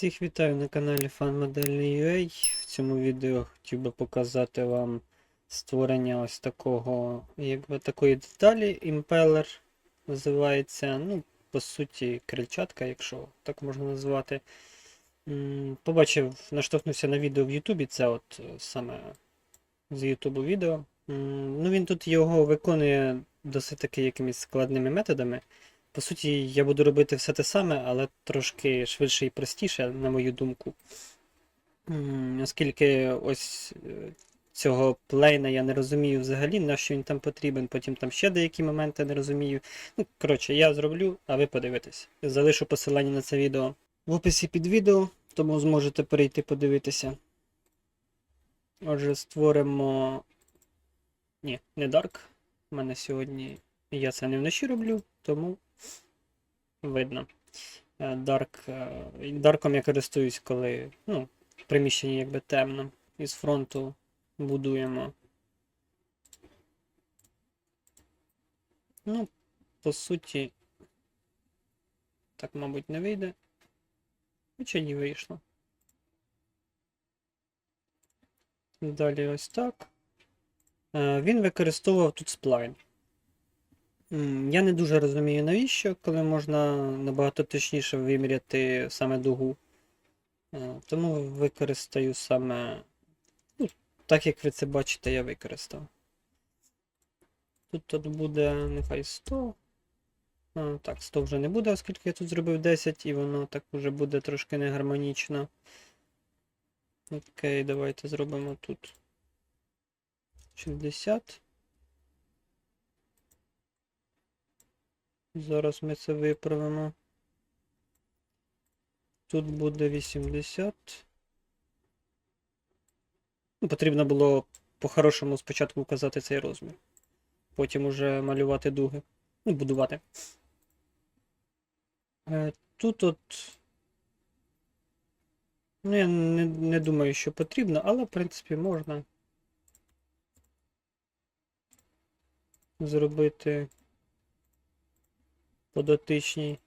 Всіх вітаю на каналі FanModel.ua. В цьому відео хотів би показати вам створення ось такого, якби такої деталі. Імпелер називається. Ну, по суті, крильчатка, якщо так можна назвати. Побачив, наштовхнувся на відео в Ютубі, це от е, саме з Ютубу відео. Ну, він тут його виконує досить таки якимись складними методами. По суті, я буду робити все те саме, але трошки швидше і простіше, на мою думку. Оскільки ось е, цього плейна я не розумію взагалі, на що він там потрібен, потім там ще деякі моменти не розумію. Ну, коротше, я зроблю, а ви подивитесь. Залишу посилання на це відео в описі під відео, тому зможете перейти подивитися. Отже, створимо. Ні, не Dark. У мене сьогодні. Я це не вночі роблю, тому видно. Е, Dark, е, Дарком я користуюсь, коли ну, в приміщенні якби темно. Із фронту будуємо. Ну, по суті, так, мабуть, не вийде. Хоча ні вийшло. Далі ось так. Е, Він використовував тут сплайн. Я не дуже розумію, навіщо, коли можна набагато точніше виміряти саме дугу. Е, Тому використаю саме. Ну, так як ви це бачите, я використав. Тут тут буде нехай 100. А, так, 100 вже не буде, оскільки я тут зробив 10, і воно так вже буде трошки негармонічно. Окей, давайте зробимо тут 60. Зараз ми це виправимо. Тут буде 80. Ну, Потрібно було по-хорошому спочатку вказати цей розмір. Потім уже малювати дуги. Ну, будувати. Е, Тут от. Ну, я не, не думаю, що потрібно, але, в принципі, можна зробити подотичній.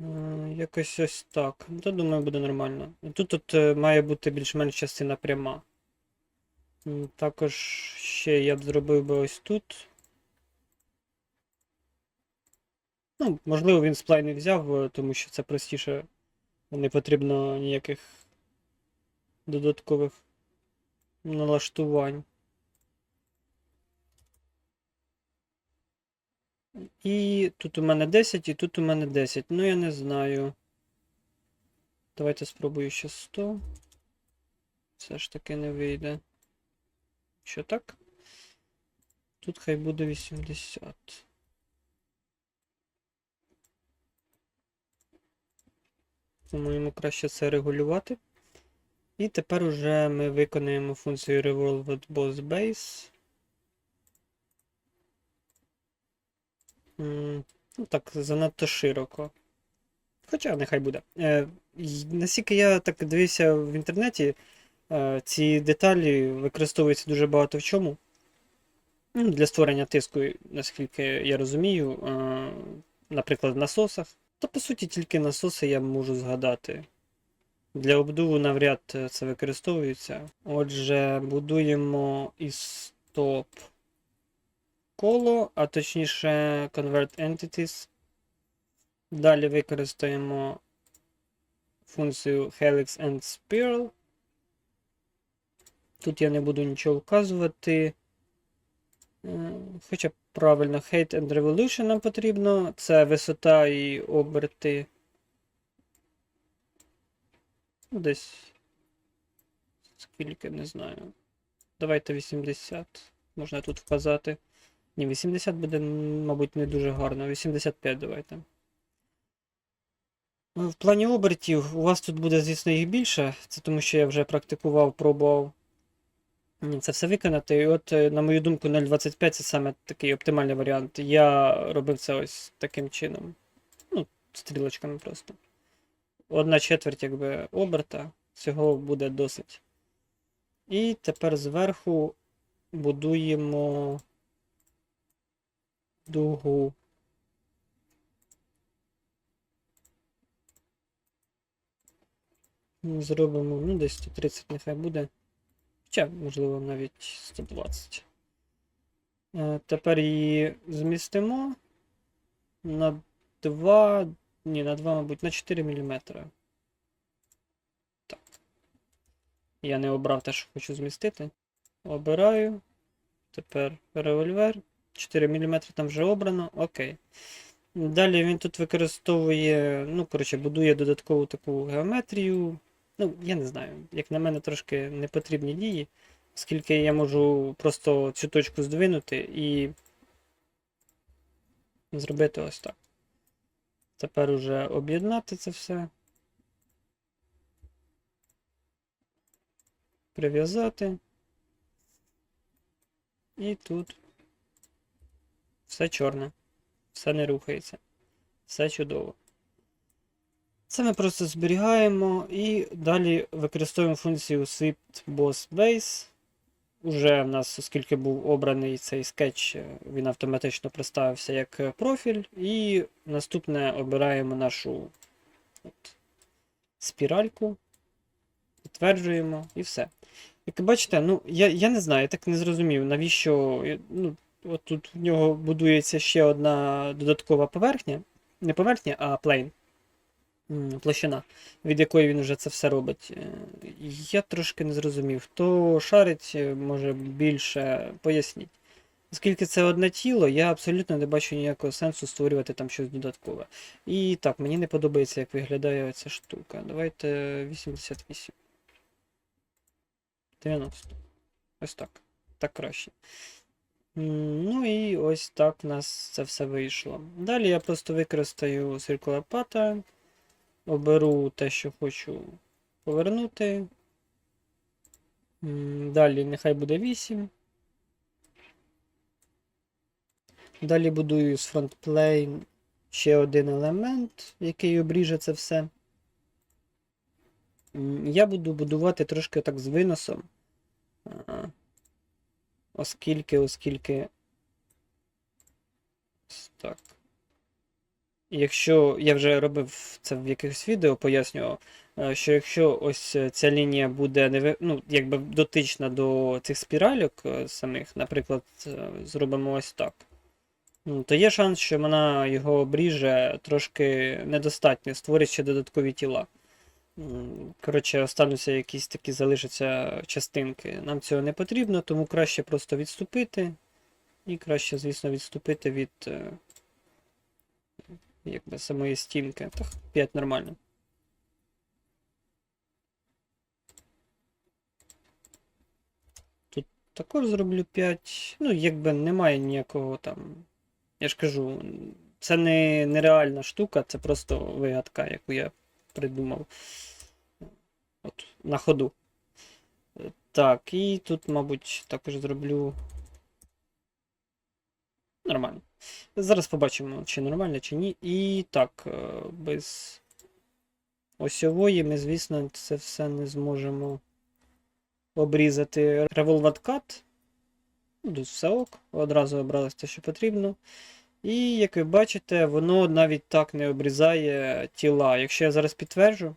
Е, Якось ось так. Ну, То думаю, буде нормально. Тут тут е, має бути більш-менш частина пряма. Також ще я б зробив би ось тут. Ну, можливо, він сплай взяв, е, тому що це простіше. Не потрібно ніяких додаткових налаштувань. І тут у мене 10, і тут у мене 10. Ну, я не знаю. Давайте спробую ще 100. Все ж таки не вийде. Що так? Тут хай буде 80. По-моєму, краще це регулювати. І тепер уже ми виконаємо функцію Revolved Boss Base. Ну так, занадто широко. Хоча нехай буде. Е, наскільки я так дивився в інтернеті, е, ці деталі використовуються дуже багато в чому. Ну, Для створення тиску, наскільки я розумію, е, наприклад, в насосах. Та по суті тільки насоси я можу згадати. Для обдуву навряд це використовується. Отже, будуємо із стоп коло, а точніше convert entities. Далі використаємо функцію helix and spiral. Тут я не буду нічого вказувати. Е, Хоча правильно, height and revolution нам потрібно. Це висота і оберти. Ну, Десь. Скільки, не знаю. Давайте 80. Можна тут вказати. Ні, 80 буде, мабуть, не дуже гарно. 85 давайте. Ну, В плані обертів у вас тут буде, звісно, їх більше. Це тому, що я вже практикував, пробував це все виконати. І от, е, на мою думку, 0.25 це саме такий оптимальний варіант. Я робив це ось таким чином. Ну, стрілочками просто. Одна четверть, якби, оберта. Цього буде досить. І тепер зверху будуємо дугу. Зробимо, ну, десь 130 нехай буде. Хоча, можливо, навіть 120. Е, Тепер її змістимо на 2. Ні, на 2, мабуть, на 4 мм. Так. Я не обрав те, що хочу змістити. Обираю. Тепер револьвер. 4 мм там вже обрано. Окей. Далі він тут використовує, ну, коротше, будує додаткову таку геометрію. Ну, я не знаю, як на мене, трошки непотрібні дії, оскільки я можу просто цю точку здвинути і зробити ось так. Тепер уже об'єднати це все. Прив'язати. І тут все чорне. Все не рухається. Все чудово. Це ми просто зберігаємо і далі використовуємо функцію Swift Boss Base. Уже в нас, оскільки був обраний цей скетч, він автоматично представився як профіль. І наступне обираємо нашу от, спіральку, підтверджуємо і все. Як бачите, ну, я, я не знаю, я так не зрозумів, навіщо. Ну, от тут в нього будується ще одна додаткова поверхня. Не поверхня, а плейн. Площина, від якої він вже це все робить. Е, Я трошки не зрозумів. Хто шарить, е, може більше поясніть. Оскільки це одне тіло, я абсолютно не бачу ніякого сенсу створювати там щось додаткове. І так, мені не подобається, як виглядає ця штука. Давайте 88. 90. Ось так. Так краще. Ну і ось так у нас це все вийшло. Далі я просто використаю Circular Pattern. Оберу те, що хочу повернути. Далі нехай буде 8. Далі будую з FrontPlane ще один елемент, який обріже це все. Я буду будувати трошки так з виносом. Оскільки, оскільки. Так. Якщо я вже робив це в якихось відео, пояснював, е, що якщо ось е, ця лінія буде ну, якби дотична до цих спіральок е, самих, наприклад, зробимо ось так, ну, то є шанс, що вона його обріже трошки недостатньо, створить ще додаткові тіла. Коротше, остануться якісь такі залишаться частинки. Нам цього не потрібно, тому краще просто відступити. І краще, звісно, відступити від е, якби самої стінки. Так, 5 нормально. Тут також зроблю 5. Ну, якби немає ніякого там. Я ж кажу, це не нереальна штука, це просто вигадка, яку я придумав. От, на ходу. Так, і тут, мабуть, також зроблю. Нормально. Зараз побачимо, чи нормально, чи ні. І так, е, без осьової ми, звісно, це все не зможемо обрізати. Revolver Cut. Тут все ок. Одразу обралось те, що потрібно. І, як ви бачите, воно навіть так не обрізає тіла. Якщо я зараз підтверджу,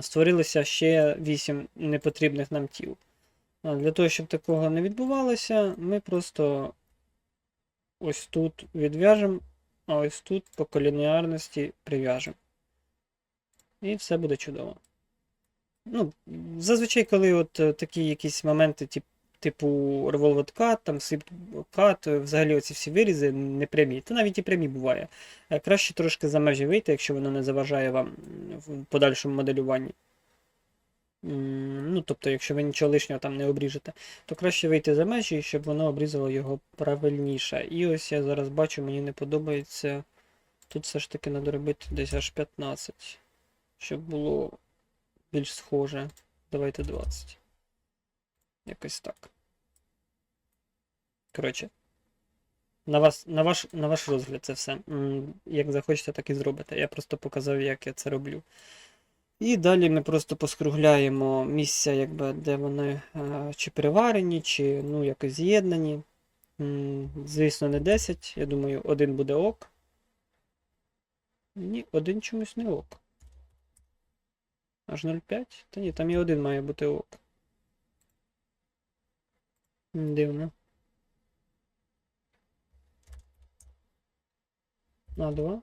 створилося ще 8 непотрібних нам тіл. Для того, щоб такого не відбувалося, ми просто ось тут відв'яжемо, а ось тут по колініарності прив'яжемо. І все буде чудово. Ну, зазвичай, коли от е, такі якісь моменти, тип, типу Cut, там е, взагалі оці всі вирізи непрямі, та навіть і прямі буває. Е, Краще трошки за межі вийти, якщо воно не заважає вам в подальшому моделюванні. Ну, тобто, якщо ви нічого лишнього там не обріжете, то краще вийти за межі, щоб воно обрізало його правильніше. І ось я зараз бачу, мені не подобається. Тут все ж таки треба робити десь аж 15, щоб було більш схоже. Давайте 20. Якось так. Коротше. На вас, на ваш, на ваш розгляд це все. Як захочете, так і зробите. Я просто показав, як я це роблю. І далі ми просто поскругляємо місця, якби, де вони е, чи приварені, чи ну, якось з'єднані. Звісно, не 10. Я думаю, один буде ок. Ні, один чомусь не ок. Аж 0,5? Та ні, там і один має бути ок. Дивно. На 2.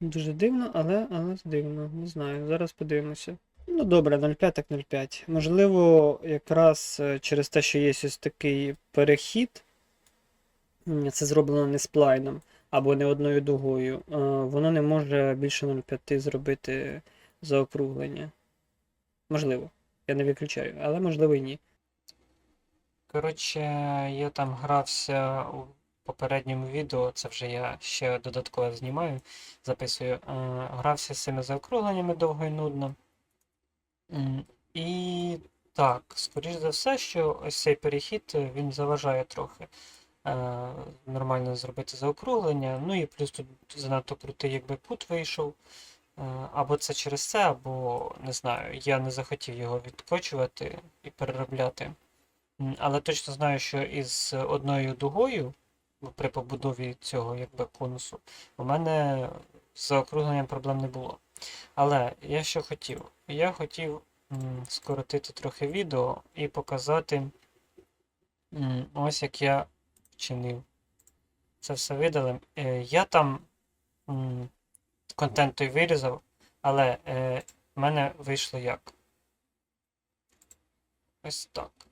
Дуже дивно, але, але дивно. Не знаю. Зараз подивимося. Ну добре, 0,5 так 0,5. Можливо, якраз е, через те, що є ось такий перехід, це зроблено не сплайном або не одною дугою, е, воно не може більше 0,5 зробити заокруглення. Можливо. Я не виключаю, але можливо і ні. Коротше, я там грався у попередньому відео, це вже я ще додатково знімаю, записую. е, Грався з цими заокругленнями довго і нудно. І так, скоріш за все, що ось цей перехід е, він заважає трохи е, нормально зробити заокруглення. Ну і плюс тут занадто крутий якби кут вийшов. Або це через це, або не знаю, я не захотів його відкочувати і переробляти. Але точно знаю, що із одною дугою ну, при побудові цього якби конусу у мене з заокругленням проблем не було. Але я що хотів? Я хотів скоротити трохи відео і показати ось як я вчинив. Це все видалим. Е, Я там контент той вирізав, але е, в мене вийшло як? Ось так.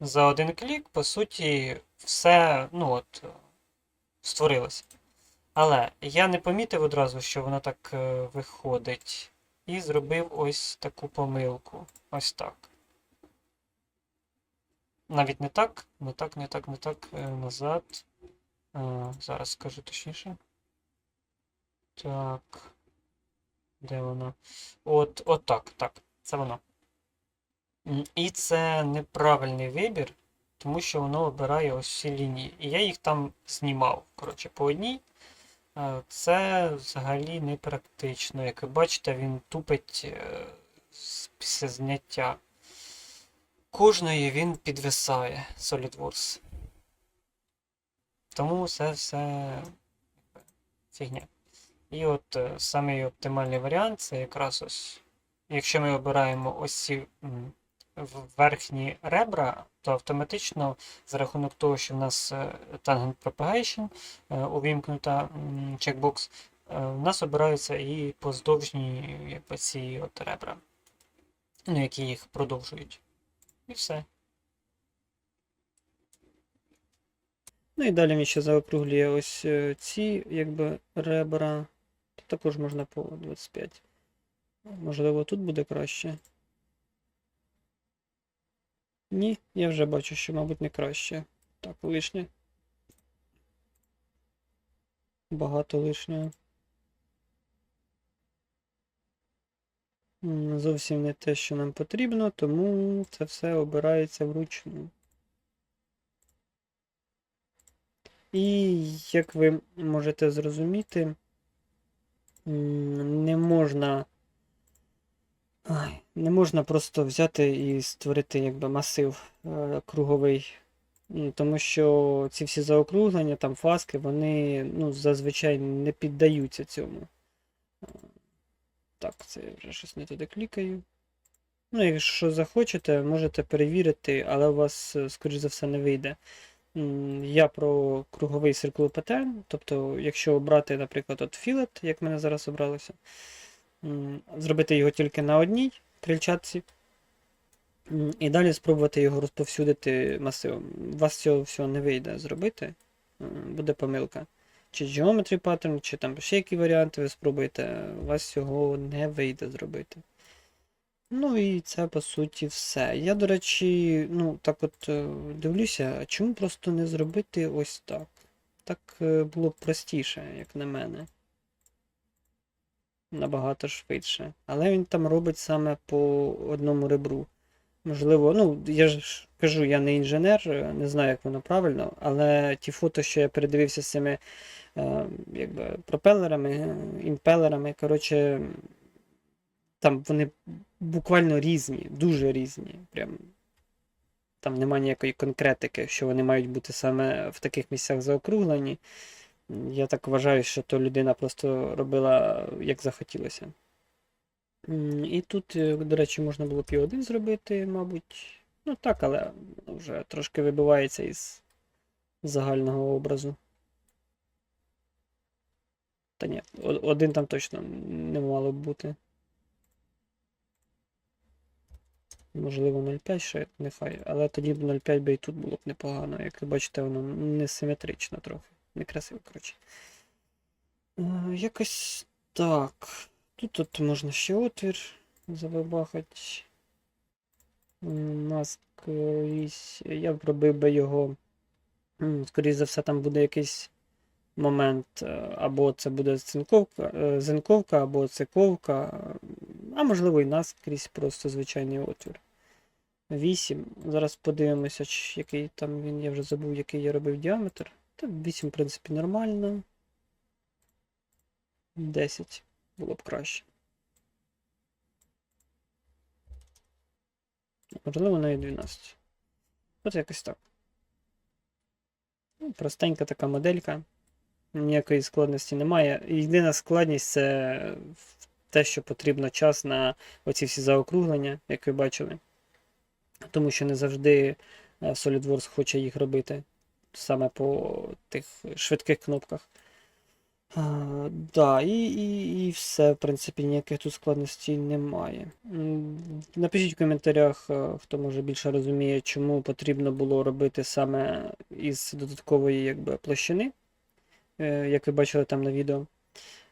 За один клік, по суті, все, ну от, е, створилося. Але я не помітив одразу, що воно так е, виходить. І зробив ось таку помилку. Ось так. Навіть не так, не так, не так, не так. е, Назад. Е, Зараз скажу точніше. Так. Де воно? От, от так, так. Це воно. І це неправильний вибір, тому що воно обирає ось всі лінії. І я їх там знімав. Коротше, по одній. Е, Це взагалі не практично. Як ви бачите, він тупить е, після зняття. Кожної він підвисає SolidWorks. Тому це все фігня. І от е, самий оптимальний варіант це якраз ось. Якщо ми обираємо ось ці верхні ребра, то автоматично за рахунок того, що в нас е, Tangent Propagation е, увімкнута чекбокс, е, в нас обираються і поздовжні якби, ці от ребра, ну, які їх продовжують. І все. Ну і далі він ще заокруглює ось е, ці якби ребра. Також можна по 25. Можливо, тут буде краще. Ні, я вже бачу, що, мабуть, не краще. Так, лишнє. Багато лишнього. Зовсім не те, що нам потрібно, тому це все обирається вручну. І як ви можете зрозуміти, не можна. Ай, не можна просто взяти і створити якби масив е, круговий. Тому що ці всі заокруглення, там фаски, вони ну, зазвичай не піддаються цьому. Е, Так, це я вже щось не туди клікаю. Ну, якщо захочете, можете перевірити, але у вас, е, скоріш за все, не вийде. Я про круговий circle pattern, тобто, якщо обрати, наприклад, от філет, як мене зараз обралося, зробити його тільки на одній крильчатці, і далі спробувати його розповсюдити масивом. У вас цього всього не вийде зробити, буде помилка. Чи Geometry Pattern, чи там ще які варіанти ви спробуєте, у вас цього не вийде зробити. Ну і це по суті все. Я, до речі, ну так от е, дивлюся, чому просто не зробити ось так? Так е, було б простіше, як на мене. Набагато швидше. Але він там робить саме по одному ребру. Можливо, ну, я ж кажу, я не інженер, не знаю, як воно правильно, але ті фото, що я передивився з цими е, якби, пропелерами, імпелерами, коротше, там вони буквально різні, дуже різні. Прям. Там немає ніякої конкретики, що вони мають бути саме в таких місцях заокруглені. Я так вважаю, що то людина просто робила як захотілося. І тут, е, до речі, можна було б і один зробити, мабуть. Ну так, але вже трошки вибивається із загального образу. Та ні, один там точно не мало б бути. Можливо, 0,5 ще нехай, але тоді б 0,5 би і тут було б непогано. Як ви бачите, воно несиметрично трохи. Некрасиво, коротше. Е, Якось так. Тут от можна ще отвір забабахати. Маск колись. Я б робив би його. Скоріше за все, там буде якийсь момент. е, Або це буде цинковка, е, зинковка, або циковка. А можливо і наскрізь просто звичайний отвір. 8. Зараз подивимося, який там він. Я вже забув, який я робив діаметр. Та 8, в принципі, нормально. 10 було б краще. Можливо, навіть 12. От якось так. Ну, Простенька така моделька. Ніякої складності немає. Єдина складність це те, що потрібно час на оці всі заокруглення, як ви бачили. Тому що не завжди е, SolidWorks хоче їх робити саме по тих швидких кнопках. А, да, і, і, і все, в принципі, ніяких тут складностей немає. Напишіть в коментарях, е, хто може більше розуміє, чому потрібно було робити саме із додаткової якби, площини, е, як ви бачили там на відео.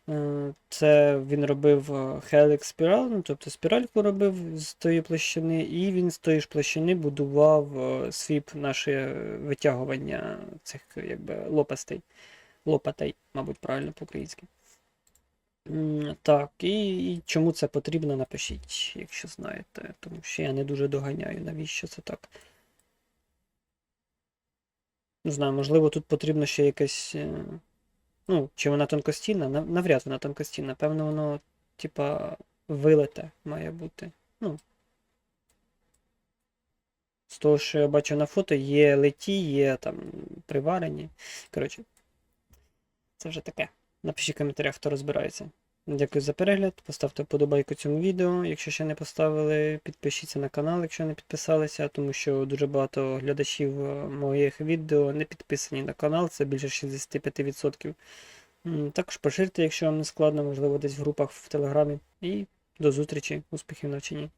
Е, Це він робив е, Helix Spiral, ну, тобто спіральку робив з тої площини, і він з тої ж площини будував е, свіп наше витягування цих якби, лопастей. Лопатей, мабуть, правильно по-українськи. Так, і, і чому це потрібно, напишіть, якщо знаєте. Тому що я не дуже доганяю, навіщо це так. Не знаю, можливо, тут потрібно ще якесь. Ну, чи вона тонкостінна? Навряд вона тонкостінна. Певно, воно, типа, вилите має бути. Ну. З того, що я бачу на фото, є леті, є там приварені. Коротше, це вже таке. Напишіть в коментарях, хто розбирається. Дякую за перегляд. Поставте вподобайку цьому відео. Якщо ще не поставили, підпишіться на канал, якщо не підписалися, тому що дуже багато глядачів е, моїх відео не підписані на канал, це більше 65%. Також поширте, якщо вам не складно, можливо, десь в групах в Телеграмі. І до зустрічі, успіхів навчанні.